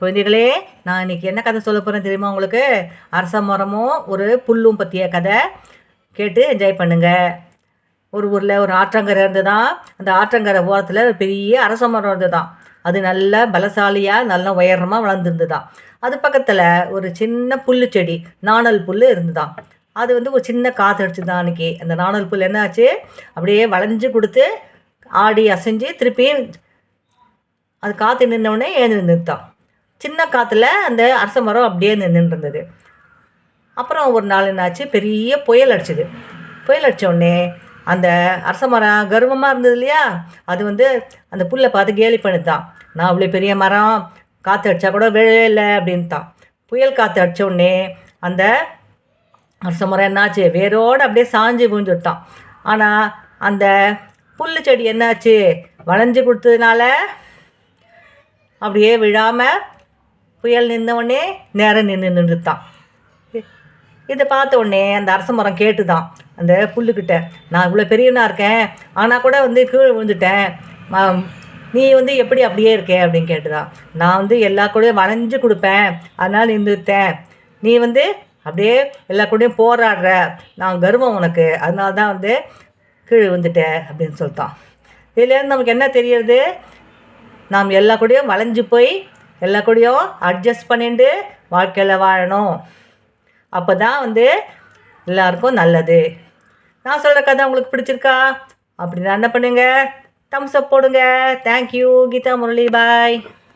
குழந்தைகளே நான் இன்னைக்கு என்ன கதை சொல்ல போகிறேன் தெரியுமா உங்களுக்கு? அரச மரமும் ஒரு புல்லும் பற்றிய கதை. கேட்டு என்ஜாய் பண்ணுங்கள் ஒரு ஊரில் ஒரு ஆற்றங்கரை இருந்துதான் அந்த ஆற்றங்கரை ஓரத்தில் ஒரு பெரிய அரச மரம் இருந்துதான் அது நல்ல பலசாலியாக நல்ல உயரமாக வளர்ந்துருந்துதான் அது பக்கத்தில் ஒரு சின்ன புல்லு செடி நாணல் புல் இருந்துதான் அது வந்து ஒரு சின்ன காற்று அடிச்சுதான் அன்னைக்கு. அந்த நாணல் புல் என்னாச்சு? அப்படியே வளைஞ்சு கொடுத்து ஆடி அசைஞ்சு திருப்பியும் அது காற்று நின்னவுடனே ஏந்து நிறுத்தான் சின்ன காற்றுல அந்த அரச மரம் அப்படியே நின்றுட்டு இருந்தது அப்புறம் ஒரு நாள் என்னாச்சு? பெரிய புயல் அடிச்சுது. புயல் அடிச்ச உடனே அந்த அரச மரம் கர்வமாக இருந்தது இல்லையா? அது வந்து அந்த புல்லை பார்த்து கேலி பண்ணுதான் நான் அவ்வளோ பெரிய மரம் காற்று அடித்தா கூட விழவே இல்லை தான் புயல் காற்று அடித்த உடனே அந்த அரச மரம் என்னாச்சு? வேரோடு அப்படியே சாஞ்சு விழுந்துட்டான் ஆனால் அந்த புல்லு செடி என்னாச்சு? வளைஞ்சு கொடுத்ததுனால அப்படியே விழாமல் புயல் நின்னவுடனே நேரம் நின்று நின்றுத்தான் இதை பார்த்த உடனே அந்த அரச மரம் கேட்டுதான். அந்த புல்லுக்கிட்ட நான் இவ்வளோ பெரியவனாக இருக்கேன். ஆனால் கூட வந்து கீழே விழுந்துட்டேன். நீ வந்து எப்படி அப்படியே இருக்கே? அப்படின்னு கேட்டுதான். நான் வந்து எல்லா கூடயும் வளைஞ்சு கொடுப்பேன். அதனால் நின்றுட்டேன். நீ வந்து அப்படியே எல்லா கூடயும் போராடுற. நான் கர்வம் உனக்கு. அதனால தான் வந்து கீழே வந்துட்டேன் அப்படின்னு சொல்லிட்டான். இதுலேருந்து நமக்கு என்ன தெரியறது நாம் எல்லா கூடயும் வளைஞ்சு போய் எல்லா கூடயும் அட்ஜஸ்ட் பண்ணிட்டு வாழ்க்கையில் வாழணும். அப்போ தான் வந்து எல்லாருக்கும் நல்லது. நான் சொல்கிற கதை உங்களுக்கு பிடிச்சிருக்கா? அப்படின்னா என்ன பண்ணுங்க? தம்ஸ் அப் போடுங்க. தேங்க்யூ கீதா முரளி பாய்